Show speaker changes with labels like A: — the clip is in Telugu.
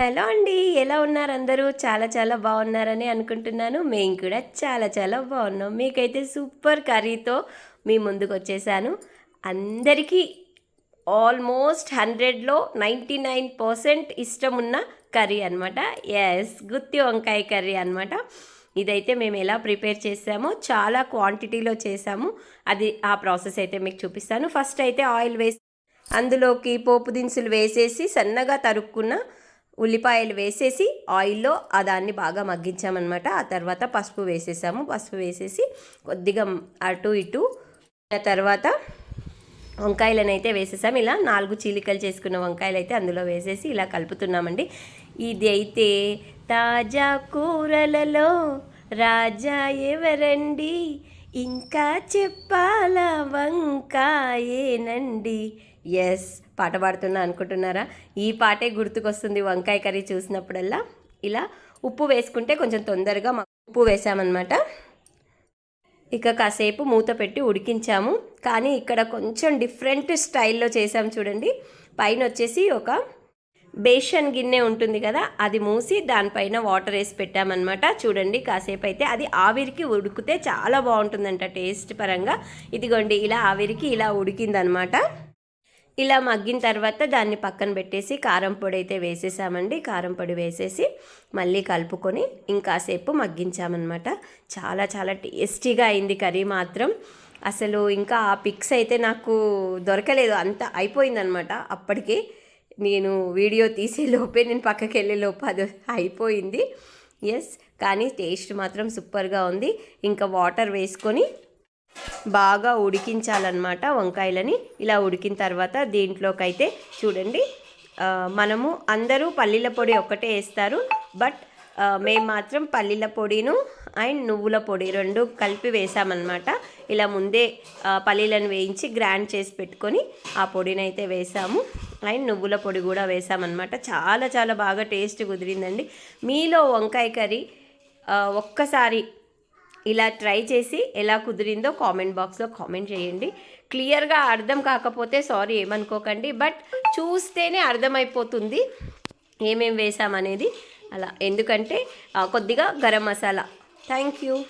A: హలో అండి ఎలా ఉన్నారు అందరూ? చాలా చాలా బాగున్నారని అనుకుంటున్నాను. మేము కూడా చాలా చాలా బాగున్నాం. మీకైతే సూపర్ కర్రీతో మీ ముందుకు వచ్చేసాను. అందరికీ ఆల్మోస్ట్ హండ్రెడ్లో నైంటీ నైన్ పర్సెంట్ ఇష్టం ఉన్న కర్రీ అనమాట ఎస్ గుత్తి వంకాయ కర్రీ అనమాట ఇదైతే మేము ఎలా ప్రిపేర్ చేసామో చాలా క్వాంటిటీలో చేసాము. అది ఆ ప్రాసెస్ అయితే మీకు చూపిస్తాను. ఫస్ట్ అయితే ఆయిల్ వేసి అందులోకి పోపు దినుసులు వేసేసి సన్నగా తరుక్కున్న ఉల్లిపాయలు వేసేసి ఆయిల్లో ఆ దాన్ని బాగా మగ్గించామన్నమాట. ఆ తర్వాత పసుపు వేసేసాము. పసుపు వేసేసి కొద్దిగా అటు ఇటు తర్వాత వంకాయలను అయితే వేసేసాము ఇలా నాలుగు చీలికలు చేసుకున్న వంకాయలు అయితే అందులో వేసేసి ఇలా కలుపుతున్నామండి. ఇది అయితే తాజా కూరలలో రాజా ఎవరండి? ఇంకా చెప్పాలా వంకాయేనండి? ఎస్ పాట పాడుతున్నా అనుకుంటున్నారా? ఈ పాటే గుర్తుకొస్తుంది వంకాయ కర్రీ చూసినప్పుడల్లా. ఇలా ఉప్పు వేసుకుంటే కొంచెం తొందరగా మా- ఉప్పు వేసామన్నమాట. ఇక కాసేపు మూత పెట్టి ఉడికించాము. కానీ ఇక్కడ కొంచెం డిఫరెంట్ స్టైల్లో చేసాం చూడండి. పైన వచ్చేసి ఒక బేషన్ గిన్నె ఉంటుంది కదా అది మూసి దానిపైన వాటర్ వేసి పెట్టామన్నమాట. చూడండి కాసేపు అయితే అది ఆవిరికి ఉడికితే చాలా బాగుంటుందంట టేస్ట్ పరంగా. ఇదిగోండి ఇలా ఆవిరికి ఇలా ఉడికిందనమాట ఇలా మగ్గిన తర్వాత దాన్ని పక్కన పెట్టేసి కారం పొడి అయితే వేసేసామండి. కారం పొడి వేసేసి మళ్ళీ కలుపుకొని ఇంకాసేపు మగ్గించామన్నమాట. చాలా చాలా టేస్టీగా అయింది కర్రీ మాత్రం. అసలు ఇంకా ఆ పిక్స్ అయితే నాకు దొరకలేదు. అంత అయిపోయిందనమాట అప్పటికి నేను వీడియో తీసే లోపే నేను పక్కకి వెళ్ళే లోపు అది అయిపోయింది. ఎస్ కానీ టేస్ట్ మాత్రం సూపర్గా ఉంది. ఇంకా వాటర్ వేసుకొని బాగా ఉడికించాలన్నమాట వంకాయలని. ఇలా ఉడికిన తర్వాత దీంట్లోకి అయితే చూడండి మనము అందరూ పల్లీల పొడి ఒక్కటే వేస్తారు బట్ మేము మాత్రం పల్లీల పొడిను అండ్ నువ్వుల పొడి రెండు కలిపి వేసామన్నమాట. ఇలా ముందే పల్లీలను వేయించి గ్రైండ్ చేసి పెట్టుకొని ఆ పొడిని అయితే వేసాము. అండ్ నువ్వుల పొడి కూడా వేసామన్నమాట. చాలా చాలా బాగా టేస్ట్ కుదిరిందండి. మీలో వంకాయ కర్రీ ఒక్కసారి ఇలా ట్రై చేసి ఎలా కుదిరిందో కామెంట్ బాక్స్లో కామెంట్ చేయండి. క్లియర్గా అర్థం కాకపోతే సారీ ఏమనుకోకండి. బట్ చూస్తేనే అర్థమైపోతుంది ఏమేం వేసామనేది. అలా ఎందుకంటే కొద్దిగా గరం మసాలా. Thank you.